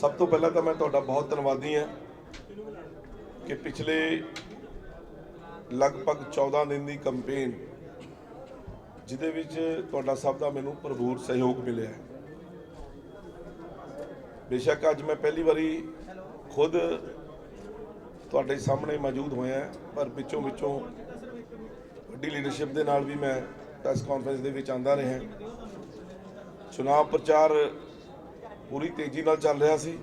ਸਭ ਤੋਂ ਪਹਿਲਾਂ ਤਾਂ ਮੈਂ ਤੁਹਾਡਾ ਬਹੁਤ ਧੰਨਵਾਦੀ ਹਾਂ ਕਿ ਪਿਛਲੇ ਲਗਭਗ 14 ਦਿਨ ਦੀ ਕੈਂਪੇਨ ਜਿਹਦੇ ਵਿੱਚ ਤੁਹਾਡਾ ਸਭ ਦਾ ਮੈਨੂੰ ਭਰਪੂਰ ਸਹਿਯੋਗ ਮਿਲਿਆ ਹੈ। ਬੇਸ਼ੱਕ ਅੱਜ ਮੈਂ ਪਹਿਲੀ ਵਾਰੀ ਖੁਦ ਤੁਹਾਡੇ ਸਾਹਮਣੇ ਮੌਜੂਦ ਹੋਇਆ ਪਰ ਵਿੱਚੋਂ ਵਿੱਚੋਂ ਵੱਡੀ ਲੀਡਰਸ਼ਿਪ ਦੇ ਨਾਲ ਵੀ ਮੈਂ ਪ੍ਰੈਸ ਕਾਨਫਰੰਸ ਦੇ ਵਿੱਚ ਆਂਦਾ ਰਿਹਾ ਚੁਣਾਵ ਪ੍ਰਚਾਰ ਪੂਰੀ ਤੇਜ਼ੀ ਨਾਲ ਚੱਲ ਰਿਹਾ ਸੀ।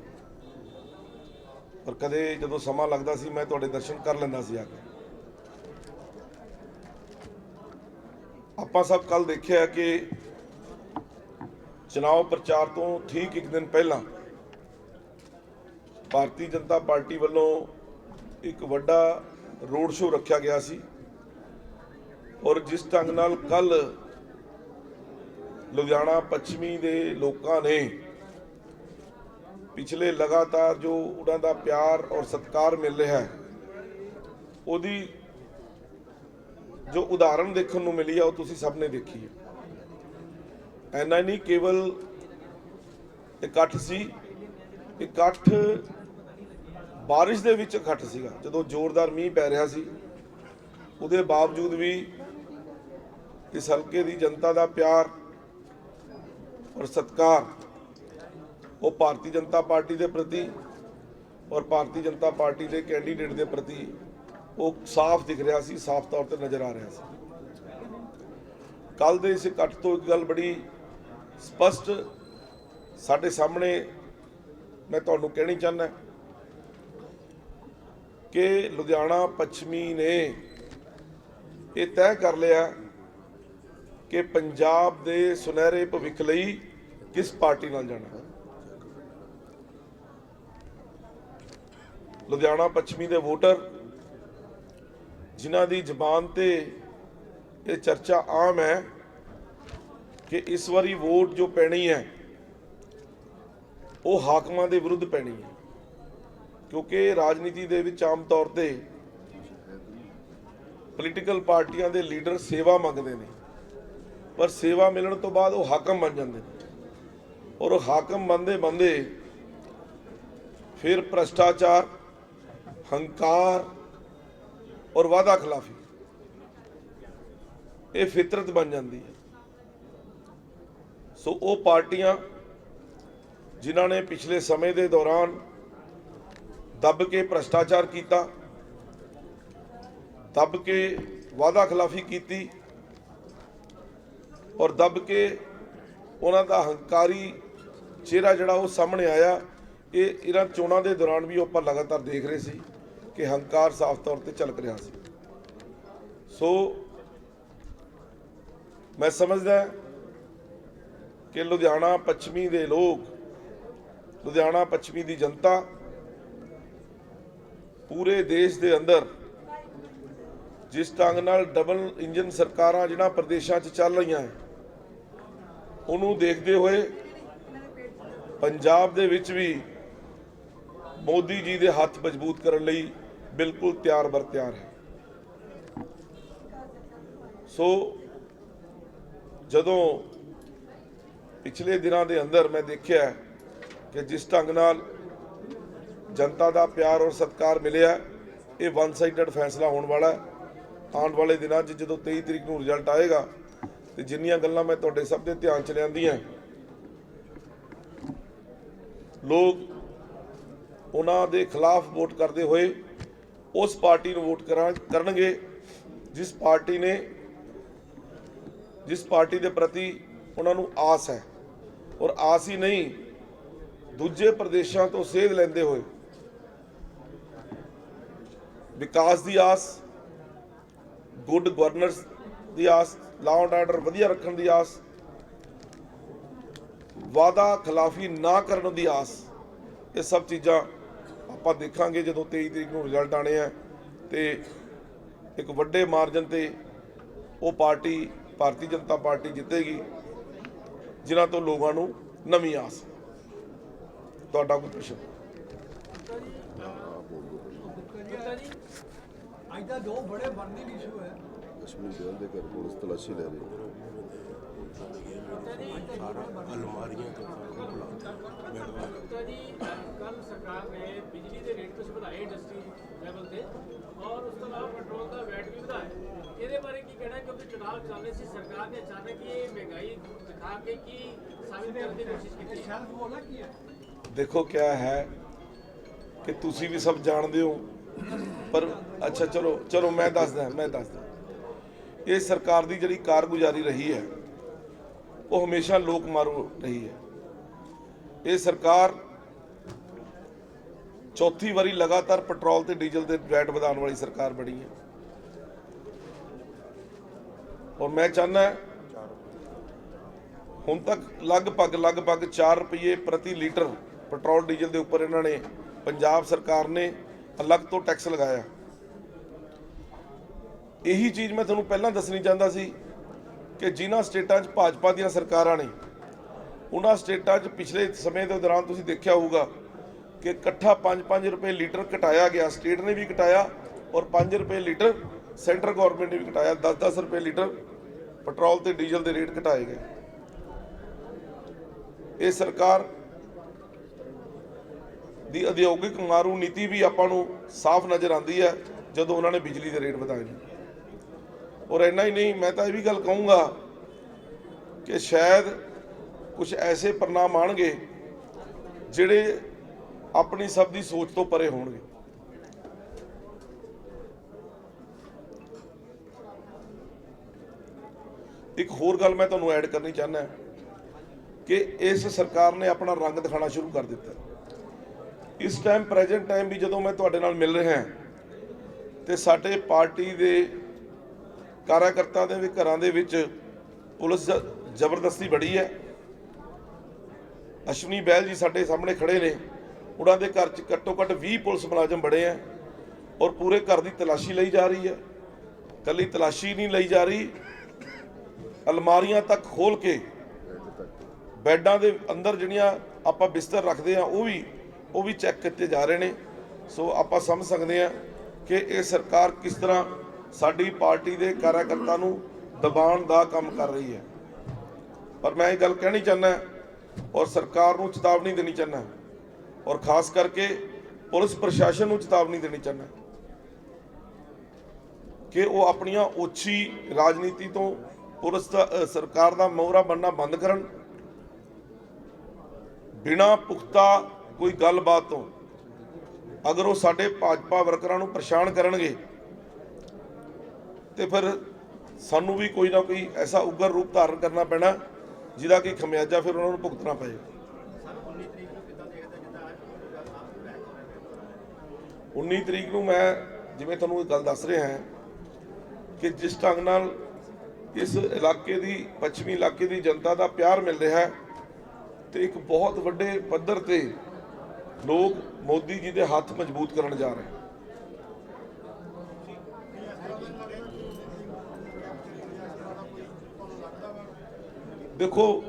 ਪਰ ਕਦੇ ਜਦੋਂ ਸਮਾਂ ਲੱਗਦਾ ਸੀ, ਮੈਂ ਤੁਹਾਡੇ ਦਰਸ਼ਨ ਕਰ ਲੈਂਦਾ ਸੀ ਆ ਕੇ। ਆਪਾਂ ਸਭ ਕੱਲ ਦੇਖਿਆ ਕਿ ਚੁਣਾਵ ਪ੍ਰਚਾਰ ਤੋਂ ਠੀਕ ਇੱਕ ਦਿਨ ਪਹਿਲਾਂ ਭਾਰਤੀ ਜਨਤਾ ਪਾਰਟੀ ਵੱਲੋਂ ਇੱਕ ਵੱਡਾ ਰੋਡ ਸ਼ੋਅ ਰੱਖਿਆ ਗਿਆ ਸੀ। ਔਰ ਜਿਸ ਢੰਗ ਨਾਲ ਕੱਲ ਲੁਧਿਆਣਾ ਪੱਛਮੀ ਦੇ ਲੋਕਾਂ ਨੇ ਪਿਛਲੇ ਲਗਾਤਾਰ ਜੋ ਉਹਨਾਂ ਦਾ ਪਿਆਰ ਔਰ ਸਤਿਕਾਰ ਮਿਲ ਰਿਹਾ ਹੈ, ਉਹਦੀ ਜੋ ਉਦਾਹਰਣ ਦੇਖਣ ਨੂੰ ਮਿਲੀ ਆ, ਉਹ ਤੁਸੀਂ ਸਭ ਨੇ ਦੇਖੀ ਹੈ। ਐਨਾ ਨਹੀਂ, ਕੇਵਲ ਇਕੱਠ ਸੀ। ਇਕੱਠ ਬਾਰਿਸ਼ ਦੇ ਵਿੱਚ ਇਕੱਠ ਸੀਗਾ। ਜਦੋਂ ਜ਼ੋਰਦਾਰ ਮੀਂਹ ਪੈ ਰਿਹਾ ਸੀ, ਉਹਦੇ ਬਾਵਜੂਦ ਵੀ ਇਸ ਹਲਕੇ ਦੀ ਜਨਤਾ ਦਾ ਪਿਆਰ ਔਰ ਸਤਿਕਾਰ ਉਹ ਭਾਰਤੀ ਜਨਤਾ ਪਾਰਟੀ ਦੇ ਪ੍ਰਤੀ ਔਰ ਭਾਰਤੀ ਜਨਤਾ ਪਾਰਟੀ ਦੇ ਕੈਂਡੀਡੇਟ ਦੇ ਪ੍ਰਤੀ ਉਹ ਸਾਫ਼ ਦਿਖ ਰਿਹਾ ਸੀ, ਸਾਫ਼ ਤੌਰ ਤੇ ਨਜ਼ਰ ਆ ਰਿਹਾ ਸੀ। ਕੱਲ ਦੇ ਇਸ ਇਕੱਠ ਤੋਂ ਇੱਕ ਗੱਲ ਬੜੀ ਸਪਸ਼ਟ ਸਾਡੇ ਸਾਹਮਣੇ ਮੈਂ ਤੁਹਾਨੂੰ ਕਹਿਣੀ ਚਾਹੁੰਦਾ ਕਿ ਲੁਧਿਆਣਾ ਪੱਛਮੀ ਨੇ ਇਹ ਤੈਅ ਕਰ ਲਿਆ ਕਿ ਪੰਜਾਬ ਦੇ ਸੁਨਹਿਰੇ ਭਵਿੱਖ ਲਈ ਕਿਸ ਪਾਰਟੀ ਨਾਲ ਜਾਣਾ। ਲੁਧਿਆਣਾ ਪੱਛਮੀ ਦੇ ਵੋਟਰ, ਜਿਨ੍ਹਾਂ ਦੀ ਜ਼ਬਾਨ ਤੇ ਇਹ ਚਰਚਾ ਆਮ ਹੈ ਕਿ ਇਸ ਵਾਰੀ ਵੋਟ ਜੋ ਪੈਣੀ ਹੈ, ਉਹ ਹਾਕਮਾਂ ਦੇ ਵਿਰੁੱਧ ਪੈਣੀ ਹੈ। ਕਿਉਂਕਿ ਰਾਜਨੀਤੀ ਦੇ ਵਿੱਚ ਆਮ ਤੌਰ ਤੇ ਪੋਲੀਟੀਕਲ ਪਾਰਟੀਆਂ ਦੇ ਲੀਡਰ ਸੇਵਾ ਮੰਗਦੇ ਨੇ। ਪਰ ਸੇਵਾ ਮਿਲਣ ਤੋਂ ਬਾਅਦ ਉਹ ਹਾਕਮ ਬਣ ਜਾਂਦੇ ਨੇ। ਔਰ ਉਹ ਹਾਕਮ ਬੰਦੇ ਬੰਦੇ ਫਿਰ ਭ੍ਰਸ਼ਟਾਚਾਰ ਹੰਕਾਰ ਔਰ ਵਾਦਾ ਖਿਲਾਫੀ। ਇਹ ਫਿਤਰਤ ਬਣ ਜਾਂਦੀ ਹੈ। ਸੋ ਉਹ ਪਾਰਟੀਆਂ ਜਿਨ੍ਹਾਂ ਨੇ ਪਿਛਲੇ ਸਮੇਂ ਦੇ ਦੌਰਾਨ ਦੱਬ ਕੇ ਭ੍ਰਸ਼ਟਾਚਾਰ ਕੀਤਾ, ਦੱਬ ਕੇ ਵਾਦਾ ਖਿਲਾਫੀ ਕੀਤੀ ਔਰ ਦੱਬ ਕੇ ਉਹਨਾਂ ਦਾ ਹੰਕਾਰੀ ਚਿਹਰਾ ਜਿਹੜਾ ਉਹ ਸਾਹਮਣੇ ਆਇਆ, ਇਹ ਇਹਨਾਂ ਚੋਣਾਂ ਦੇ ਦੌਰਾਨ ਵੀ ਆਪਾਂ ਲਗਾਤਾਰ ਦੇਖ ਰਹੇ ਸੀ। ਕਿ ਹੰਕਾਰ ਸਾਫ਼ ਤੌਰ ਤੇ ਝਲਕ ਰਿਹਾ ਸੀ। ਸੋ ਮੈਂ ਸਮਝਦਾ ਕਿ ਲੁਧਿਆਣਾ ਪੱਛਮੀ ਦੇ ਲੋਕ, ਲੁਧਿਆਣਾ ਪੱਛਮੀ ਦੀ ਜਨਤਾ ਪੂਰੇ ਦੇਸ਼ ਦੇ ਅੰਦਰ ਜਿਸ ਢੰਗ ਨਾਲ ਡਬਲ ਇੰਜਨ ਸਰਕਾਰਾਂ ਜਿਹੜਾ ਪ੍ਰਦੇਸ਼ਾਂ 'ਚ ਚੱਲ ਰਹੀਆਂ ਹੈ, ਉਹਨੂੰ ਦੇਖਦੇ ਹੋਏ ਪੰਜਾਬ ਦੇ ਵਿੱਚ ਵੀ ਮੋਦੀ ਜੀ ਦੇ ਹੱਥ ਮਜ਼ਬੂਤ ਕਰਨ ਲਈ ਬਿਲਕੁਲ ਤਿਆਰ ਬਰ ਤਿਆਰ ਹੈ। ਸੋ ਜਦੋਂ ਪਿਛਲੇ ਦਿਨਾਂ ਦੇ ਅੰਦਰ ਮੈਂ ਦੇਖਿਆ ਕਿ ਜਿਸ ਢੰਗ ਨਾਲ ਜਨਤਾ ਦਾ ਪਿਆਰ ਔਰ ਸਤਿਕਾਰ ਮਿਲਿਆ, ਇਹ ਵਨ ਸਾਈਡਡ ਫੈਸਲਾ ਹੋਣ ਵਾਲਾ ਹੈ। ਆਉਣ ਵਾਲੇ ਦਿਨਾਂ 'ਚ ਜਦੋਂ 23 ਤਰੀਕ ਨੂੰ ਰਿਜ਼ਲਟ ਆਏਗਾ, ਤੇ ਜਿੰਨੀਆਂ ਗੱਲਾਂ ਮੈਂ ਤੁਹਾਡੇ ਸਭ ਦੇ ਧਿਆਨ 'ਚ ਲਿਆਂਦੀਆਂ, ਲੋਕ ਉਹਨਾਂ ਦੇ ਖਿਲਾਫ ਵੋਟ ਕਰਦੇ ਹੋਏ ਉਸ ਪਾਰਟੀ ਨੂੰ ਵੋਟ ਕਰਾਂ, ਕਰਨਗੇ। ਜਿਸ ਪਾਰਟੀ ਨੇ, ਜਿਸ ਪਾਰਟੀ ਦੇ ਪ੍ਰਤੀ ਉਹਨਾਂ ਨੂੰ ਆਸ ਹੈ ਔਰ ਆਸ ਹੀ ਨਹੀਂ, ਦੂਜੇ ਪ੍ਰਦੇਸ਼ਾਂ ਤੋਂ ਸੇਧ ਲੈਂਦੇ ਹੋਏ ਵਿਕਾਸ ਦੀ ਆਸ ਗੁੱਡ ਗਵਰਨਰਸ ਦੀ ਆਸ ਲਾਅ ਐਂਡ ਆਰਡਰ ਵਧੀਆ ਰੱਖਣ ਦੀ ਆਸ ਵਾਦਾ ਖਿਲਾਫੀ ਨਾ ਕਰਨ ਦੀ ਆਸ, ਇਹ ਸਭ ਚੀਜ਼ਾਂ ਆਪਾਂ ਦੇਖਾਂਗੇ ਜਦੋਂ 23 ਤਰੀਕ ਨੂੰ ਰਿਜ਼ਲਟ ਆਣੇ ਆ ਤੇ ਇੱਕ ਵੱਡੇ ਮਾਰਜਨ ਤੇ ਉਹ ਪਾਰਟੀ, ਭਾਰਤੀ ਜਨਤਾ ਪਾਰਟੀ ਜਿੱਤੇਗੀ, ਜਿਨ੍ਹਾਂ ਤੋਂ ਲੋਕਾਂ ਨੂੰ ਨਵੀਂ ਆਸ। ਤੁਹਾਡਾ ਕੋਈ ਪ੍ਰਸ਼ਨ? ਅੱਜ ਦਾ ਦੋ ਬੜੇ ਬਰਨਿੰਗ ਇਸ਼ੂ ਹੈ ਕਸ਼ਮੀਰ ਜੇਲ੍ਹ ਦੇ ਘਰ ਪੁਲਿਸ ਤਲਾਸ਼ੀ ਲੈ ਰਹੀ ਹੈ ਅਲਮਾਰੀਆਂ ਤੋਂ ਬੈਠਵਾ ਸਰਕਾਰ ਨੇ ਬਿਜਲੀ ਦੇ ਰੇਟ ਕੁਝ ਵਧਾਏ ਇੰਡਸਟਰੀ ਲੈਵਲ ਤੇ ਔਰ ਉਸ ਤੋਂ ਇਲਾਵਾ ਪੈਟਰੋਲ ਦਾ ਵੈਟ ਵੀ ਵਧਾਇਆ। ਇਹਦੇ ਬਾਰੇ ਕੀ ਕਹਿਣਾ? ਕਿਉਂਕਿ ਚੁਣਾਵ ਚੱਲ ਰਹੇ ਸੀ ਸਰਕਾਰ ਨੇ ਅਚਾਨਕ ਹੀ ਇਹ ਮਹਿੰਗਾਈ ਦਿਖਾ ਕੇ ਕੀ ਸਾਬਿਤ ਕਰਨ ਦੀ ਕੋਸ਼ਿਸ਼ ਕੀਤੀ ਕੀ ਦੇਖੋ ਕਿਆ ਹੈ ਕਿ ਤੁਸੀਂ ਵੀ ਸਭ ਜਾਣਦੇ ਹੋ ਪਰ ਅੱਛਾ ਚਲੋ ਚਲੋ ਮੈਂ ਦੱਸਦਾ ਮੈਂ ਦੱਸਦਾ। ਇਹ ਸਰਕਾਰ ਦੀ ਜਿਹੜੀ ਕਾਰਗੁਜ਼ਾਰੀ ਰਹੀ ਹੈ ਉਹ ਹਮੇਸ਼ਾ ਲੋਕ ਮਾਰੂ ਰਹੀ ਹੈ। ਇਹ ਸਰਕਾਰ ਚੌਥੀ ਵਾਰੀ ਲਗਾਤਾਰ ਪੈਟਰੋਲ ਤੇ ਡੀਜ਼ਲ ਦੇ ਵੈਟ ਵਧਾਉਣ ਵਾਲੀ ਸਰਕਾਰ ਬਣੀ ਹੈ। ਔਰ ਮੈਂ ਚਾਹੁੰਦਾ ਹੁਣ ਤੱਕ ਲਗਭਗ ਲਗਭਗ 4 ਰੁਪਏ ਪ੍ਰਤੀ ਲੀਟਰ ਪੈਟਰੋਲ, ਡੀਜ਼ਲ ਦੇ ਉੱਪਰ ਇਹਨਾਂ ਨੇ ਪੰਜਾਬ ਸਰਕਾਰ ਨੇ ਅਲੱਗ ਤੋਂ ਟੈਕਸ ਲਗਾਇਆ। ਇਹੀ ਚੀਜ਼ ਮੈਂ ਤੁਹਾਨੂੰ ਪਹਿਲਾਂ ਦੱਸਣੀ ਚਾਹੁੰਦਾ ਸੀ ਕਿ ਜਿਨ੍ਹਾਂ ਸਟੇਟਾਂ 'ਚ ਭਾਜਪਾ ਦੀਆਂ ਸਰਕਾਰਾਂ ਨੇ, ਉਹਨਾਂ ਸਟੇਟਾਂ 'ਚ ਪਿਛਲੇ ਸਮੇਂ ਦੇ ਦੌਰਾਨ ਤੁਸੀਂ ਦੇਖਿਆ ਹੋਊਗਾ ਕਿ ਇਕੱਠਾ 5-5 ਰੁਪਏ ਲੀਟਰ ਘਟਾਇਆ ਗਿਆ। ਸਟੇਟ ਨੇ ਵੀ ਘਟਾਇਆ ਔਰ 5 ਰੁਪਏ ਲੀਟਰ ਸੈਂਟਰ ਗਵਰਨਮੈਂਟ ਨੇ ਵੀ ਘਟਾਇਆ। 10-10 ਰੁਪਏ ਲੀਟਰ ਪੈਟਰੋਲ ਤੇ ਡੀਜ਼ਲ ਦੇ ਰੇਟ ਘਟਾਏ ਗਏ। ਇਹ ਸਰਕਾਰ ਦੀ ਉਦਯੋਗਿਕ ਮਾਰੂ ਨੀਤੀ ਵੀ ਆਪਾਂ ਨੂੰ ਸਾਫ਼ ਨਜ਼ਰ ਆਉਂਦੀ ਹੈ, ਜਦੋਂ ਉਹਨਾਂ ਨੇ ਬਿਜਲੀ ਦੇ ਰੇਟ ਵਧਾਏ ਨੇ। ਔਰ ਇੰਨਾ ਹੀ ਨਹੀਂ, ਮੈਂ ਤਾਂ ਇਹ ਵੀ ਗੱਲ ਕਹੂੰਗਾ ਕਿ ਸ਼ਾਇਦ ਕੁਝ ਐਸੇ ਪਰਿਣਾਮ ਆਣਗੇ ਜਿਹੜੇ ਆਪਣੀ ਸਭ ਦੀ ਸੋਚ ਤੋਂ ਪਰੇ ਹੋਣਗੇ। ਇੱਕ ਹੋਰ ਗੱਲ ਮੈਂ ਤੁਹਾਨੂੰ ਐਡ ਕਰਨੀ ਚਾਹੁੰਦਾ ਕਿ ਇਸ ਸਰਕਾਰ ਨੇ ਆਪਣਾ ਰੰਗ ਦਿਖਾਣਾ ਸ਼ੁਰੂ ਕਰ ਦਿੱਤਾ। ਇਸ ਟਾਈਮ ਪ੍ਰੈਜ਼ੈਂਟ ਟਾਈਮ ਵੀ ਜਦੋਂ ਮੈਂ ਤੁਹਾਡੇ ਨਾਲ ਮਿਲ ਰਿਹਾ ਤੇ ਸਾਡੇ ਪਾਰਟੀ ਦੇ ਕਾਰਜਕਰਤਾ ਦੇ ਵੀ ਘਰਾਂ ਦੇ ਵਿੱਚ ਪੁਲਿਸ ਜ਼ਬਰਦਸਤੀ ਬੜੀ ਹੈ। ਅਸ਼ਵਨੀ ਬਹਿਲ ਜੀ ਸਾਡੇ ਸਾਹਮਣੇ ਖੜੇ ਨੇ। ਉਹਨਾਂ ਦੇ ਘਰ 'ਚ ਘੱਟੋ ਘੱਟ 20 ਪੁਲਿਸ ਮੁਲਾਜ਼ਮ ਬੜੇ ਆ ਔਰ ਪੂਰੇ ਘਰ ਦੀ ਤਲਾਸ਼ੀ ਲਈ ਜਾ ਰਹੀ ਹੈ ਕੱਲੀ ਤਲਾਸ਼ੀ ਨਹੀਂ ਲਈ ਜਾ ਰਹੀ। ਅਲਮਾਰੀਆਂ ਤੱਕ ਖੋਲ ਕੇ ਬੈੱਡਾਂ ਦੇ ਅੰਦਰ ਜਿਹੜੀਆਂ ਆਪਾਂ ਬਿਸਤਰ ਰੱਖਦੇ ਆ, ਉਹ ਵੀ ਉਹ ਵੀ ਚੈੱਕ ਕੀਤੇ ਜਾ ਰਹੇ ਨੇ। ਸੋ ਆਪਾਂ ਸਮਝ ਸਕਦੇ ਆ ਕਿ ਇਹ ਸਰਕਾਰ ਕਿਸ ਤਰ੍ਹਾਂ ਸਾਡੀ ਪਾਰਟੀ ਦੇ ਕਾਰਜਕਰਤਾ ਨੂੰ ਦਬਾਉਣ ਦਾ ਕੰਮ ਕਰ ਰਹੀ ਹੈ। ਪਰ ਮੈਂ ਇਹ ਗੱਲ ਕਹਿਣੀ ਚਾਹੁੰਦਾ ਔਰ ਸਰਕਾਰ ਨੂੰ ਚੇਤਾਵਨੀ ਦੇਣੀ ਚਾਹੁੰਦਾ। ਔਰ ਖਾਸ ਕਰਕੇ ਪੁਲਿਸ ਪ੍ਰਸ਼ਾਸਨ ਨੂੰ ਚੇਤਾਵਨੀ ਦੇਣੀ ਚਾਹੁੰਦਾ ਕਿ ਉਹ ਆਪਣੀਆਂ ਉੱਚੀ ਰਾਜਨੀਤੀ ਤੋਂ ਪੁਲਿਸ ਦਾ ਸਰਕਾਰ ਦਾ ਮੋਹਰਾ ਬਣਨਾ ਬੰਦ ਕਰਨ, ਬਿਨਾ ਪੁਖਤਾ ਕੋਈ ਗੱਲਬਾਤ ਤੋਂ ਅਗਰ ਉਹ ਸਾਡੇ ਭਾਜਪਾ ਵਰਕਰਾਂ ਨੂੰ ਪਰੇਸ਼ਾਨ ਕਰਨਗੇ, ਤੇ ਫਿਰ ਸਾਨੂੰ ਵੀ ਕੋਈ ਨਾ ਕੋਈ ਐਸਾ ਉਗਰ ਰੂਪ ਧਾਰਨ ਕਰਨਾ ਪੈਣਾ ਜਿਹਦਾ ਕਿ ਖਮਿਆਜਾ ਫਿਰ ਉਹਨਾਂ ਨੂੰ ਭੁਗਤਣਾ ਪਏਗਾ। 19 ਤਰੀਕ ਨੂੰ ਮੈਂ ਜਿਵੇਂ ਤੁਹਾਨੂੰ ਇਹ ਗੱਲ ਦੱਸ ਰਿਹਾ ਹਾਂ ਕਿ ਜਿਸ ਢੰਗ ਨਾਲ ਇਸ ਇਲਾਕੇ ਦੀ, ਪੱਛਮੀ ਇਲਾਕੇ ਦੀ ਜਨਤਾ ਦਾ ਪਿਆਰ ਮਿਲ ਰਿਹਾ ਹੈ ਤੇ ਇੱਕ ਬਹੁਤ ਵੱਡੇ ਪੱਧਰ ਤੇ ਲੋਕ ਮੋਦੀ ਜੀ ਦੇ ਹੱਥ ਮਜ਼ਬੂਤ ਕਰਨ ਜਾ ਰਹੇ ਦੇਖੋ,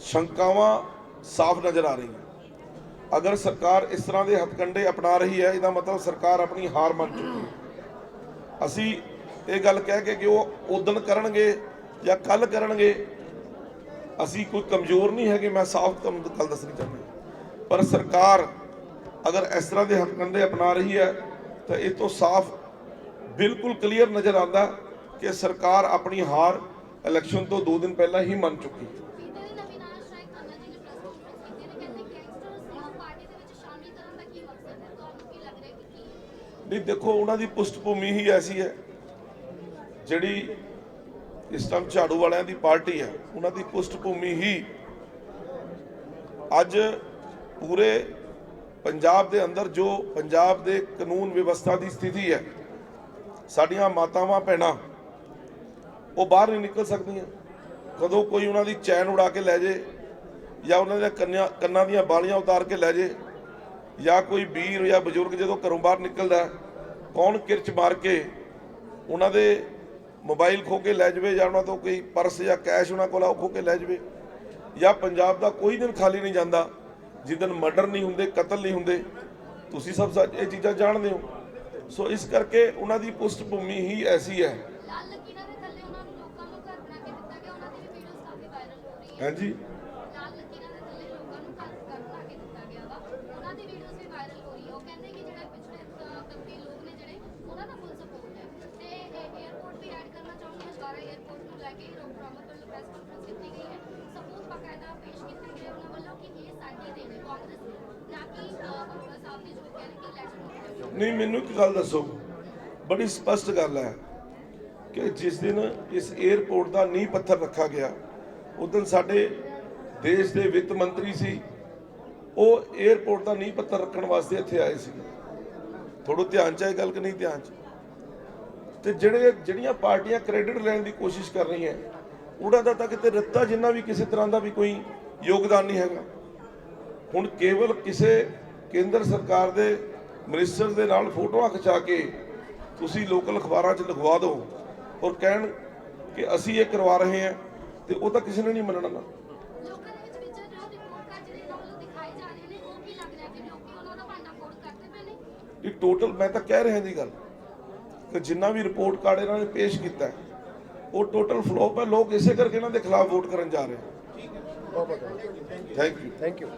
ਸ਼ੰਕਾਵਾਂ ਸਾਫ਼ ਨਜ਼ਰ ਆ ਰਹੀਆਂ। ਅਗਰ ਸਰਕਾਰ ਇਸ ਤਰ੍ਹਾਂ ਦੇ ਹੱਥਕੰਡੇ ਅਪਣਾ ਰਹੀ ਹੈ, ਇਹਦਾ ਮਤਲਬ ਸਰਕਾਰ ਆਪਣੀ ਹਾਰ ਮੰਨ ਚੁੱਕੀ ਹੈ। ਅਸੀਂ ਇਹ ਗੱਲ ਕਹਿ ਕੇ ਕਿ ਉਹ ਉਦਣ ਕਰਨਗੇ ਜਾਂ ਕੱਲ ਕਰਨਗੇ, ਅਸੀਂ ਕੋਈ ਕਮਜ਼ੋਰ ਨਹੀਂ ਹੈਗੇ, ਮੈਂ ਸਾਫ਼ ਤੁਹਾਨੂੰ ਗੱਲ ਦੱਸਣੀ ਚਾਹੁੰਦਾ ਪਰ ਸਰਕਾਰ ਅਗਰ ਇਸ ਤਰ੍ਹਾਂ ਦੇ ਹੱਥਕੰਡੇ ਅਪਣਾ ਰਹੀ ਹੈ, ਤਾਂ ਇਹ ਤੋਂ ਸਾਫ਼ ਬਿਲਕੁਲ ਕਲੀਅਰ ਨਜ਼ਰ ਆਉਂਦਾ ਕਿ ਸਰਕਾਰ ਆਪਣੀ ਹਾਰ ਇਲੈਕਸ਼ਨ ਤੋਂ 2 ਦਿਨ ਪਹਿਲਾਂ ਹੀ ਮੰਨ ਚੁੱਕੀ ਹੈ ਬੀਤੇ ਦਿਨ ਅਵਿਨਾਸ਼ ਰਾਏ ਖੰਨਾ ਜੀ ਨੇ ਪ੍ਰੈਸ ਕਾਨਫਰੰਸ ਕੀਤੀ ਨੇ ਕਹਿੰਦੇ ਗੈਂਗਸਟਰਸ ਨੂੰ ਪਾਰਟੀ ਦੇ ਵਿੱਚ ਸ਼ਾਮਿਲ ਕਰਨ ਦਾ ਕੀ ਮਕਸਦ ਹੈ ਤੁਹਾਨੂੰ ਕੀ ਲੱਗ ਰਿਹਾ ਕਿ ਕੀ ਹੈ ਨਹੀਂ, ਦੇਖੋ, ਉਹਨਾਂ ਦੀ ਪੁਸ਼ਟ ਭੂਮੀ ਹੀ ਐਸੀ ਹੈ, ਜਿਹੜੀ ਇਸ ਟਾਈਮ ਝਾੜੂ ਵਾਲਿਆਂ ਦੀ ਪਾਰਟੀ ਹੈ, ਉਹਨਾਂ ਦੀ ਪੁਸ਼ਟ ਭੂਮੀ ਹੀ ਅੱਜ ਪੂਰੇ ਪੰਜਾਬ ਦੇ ਅੰਦਰ ਜੋ ਪੰਜਾਬ ਦੇ ਕਾਨੂੰਨ ਵਿਵਸਥਾ ਦੀ ਸਥਿਤੀ ਹੈ, ਸਾਡੀਆਂ ਮਾਤਾਵਾਂ, ਭੈਣਾਂ, ਉਹ ਬਾਹਰ ਨਹੀਂ ਨਿਕਲ ਸਕਦੀਆਂ। ਕਦੋਂ ਕੋਈ ਉਹਨਾਂ ਦੀ ਚੈਨ ਉਡਾ ਕੇ ਲੈ ਜੇ ਜਾਂ ਉਹਨਾਂ ਦੇ ਕੰਨਾਂ ਕੰਨਾਂ ਦੀਆਂ ਬਾਲੀਆਂ ਉਤਾਰ ਕੇ ਲੈ ਜੇ ਜਾਂ ਕੋਈ ਵੀਰ ਜਾਂ ਬਜ਼ੁਰਗ ਜਦੋਂ ਘਰੋਂ ਬਾਹਰ ਨਿਕਲਦਾ ਕੌਣ ਕਿਰਚ ਮਾਰ ਕੇ ਉਹਨਾਂ ਦੇ ਮੋਬਾਈਲ ਖੋ ਕੇ ਲੈ ਜਾਵੇ ਜਾਂ ਉਹਨਾਂ ਤੋਂ ਕੋਈ ਪਰਸ ਜਾਂ ਕੈਸ਼ ਉਹਨਾਂ ਕੋਲ ਆ ਉਹ ਖੋ ਕੇ ਲੈ ਜਾਵੇ? ਜਾਂ ਪੰਜਾਬ ਦਾ ਕੋਈ ਦਿਨ ਖਾਲੀ ਨਹੀਂ ਜਾਂਦਾ ਜਿੱਦਨ ਮਰਡਰ ਨਹੀਂ ਹੁੰਦੇ ਕਤਲ ਨਹੀਂ ਹੁੰਦੇ ਤੁਸੀਂ ਸਭ ਇਹ ਚੀਜ਼ਾਂ ਜਾਣਦੇ ਹੋ। ਸੋ ਇਸ ਕਰਕੇ ਉਹਨਾਂ ਦੀ ਪੁਸ਼ਟ ਭੂਮੀ ਹੀ ਐਸੀ ਹੈ। ਲਾਲ ਨਹੀਂ, ਮੈਨੂੰ ਇੱਕ ਗੱਲ ਦੱਸੋ। ਬੜੀ ਸਪਸ਼ਟ ਗੱਲ ਹੈ ਕਿ ਜਿਸ ਦਿਨ ਇਸ 에ਅਰਪੋਰਟ ਦਾ ਨੀਂਹ ਪੱਥਰ ਰੱਖਾ ਗਿਆ ਉਦੋਂ ਸਾਡੇ ਦੇਸ਼ ਦੇ ਵਿੱਤ ਮੰਤਰੀ ਸੀ, ਉਹ 에ਅਰਪੋਰਟ ਦਾ ਨੀਂਹ ਪੱਥਰ ਰੱਖਣ ਵਾਸਤੇ ਇੱਥੇ ਆਏ ਸੀ। ਥੋੜੋ ਧਿਆਨ ਚ ਹੈ ਗੱਲ ਕਿ ਨਹੀਂ ਧਿਆਨ ਚ? ਤੇ ਜਿਹੜੇ, ਜਿਹੜੀਆਂ ਪਾਰਟੀਆਂ ਕ੍ਰੈਡਿਟ ਲੈਣ ਦੀ ਕੋਸ਼ਿਸ਼ ਕਰ ਰਹੀਆਂ, ਉਹਨਾਂ ਦਾ ਤਾਂ ਕਿਤੇ ਰੱਤਾ ਜਿੰਨਾ ਵੀ ਕਿਸੇ ਤਰ੍ਹਾਂ ਦਾ ਵੀ ਕੋਈ ਯੋਗਦਾਨ ਨਹੀਂ ਹੈਗਾ। ਹੁਣ ਕੇਵਲ ਕਿਸੇ ਕੇਂਦਰ ਸਰਕਾਰ ਦੇ ਮਿਨਿਸਟਰ ਦੇ ਨਾਲ ਫੋਟੋਆਂ ਖਿਚਾ ਕੇ ਤੁਸੀਂ ਲੋਕਲ ਅਖਬਾਰਾਂ 'ਚ ਲਿਖਵਾ ਦਿਓ ਔਰ ਕਹਿਣ ਕਿ ਅਸੀਂ ਇਹ ਕਰਵਾ ਰਹੇ ਹਾਂ ਤੇ ਉਹ ਤਾਂ ਕਿਸੇ ਨੇ ਨਹੀਂ ਮੰਨਣਾ ਨਾ। ਲੋਕਾਂ ਦੇ ਵਿੱਚ ਵਿਚਰ ਜੋ ਰਿਪੋਰਟ ਕਾਰਡ ਜਿਹੜੇ ਇਹਨਾਂ ਵੱਲੋਂ ਦਿਖਾਏ ਜਾ ਰਹੇ ਨੇ ਉਹ ਕੀ ਲੱਗ ਰਿਹਾ ਕਿ ਲੋਕੀ ਉਹਨਾਂ ਦਾ ਭਾਂਡਾ ਫੋੜ ਕਰਦੇ ਪਏ ਨੇ? ਇਹ ਟੋਟਲ ਮੈਂ ਤਾਂ ਕਹਿ ਰਿਹਾ ਦੀ ਗੱਲ ਕਿ ਜਿੰਨਾ ਵੀ ਰਿਪੋਰਟ ਕਾਰਡ ਇਹਨਾਂ ਨੇ ਪੇਸ਼ ਕੀਤਾ ਹੈ, ਉਹ ਟੋਟਲ ਫਲੋਪ ਹੈ। ਲੋਕ ਇਸੇ ਕਰਕੇ ਇਹਨਾਂ ਦੇ ਖਿਲਾਫ ਵੋਟ ਕਰਨ ਜਾ ਰਹੇ ਹਨ। Thank you thank you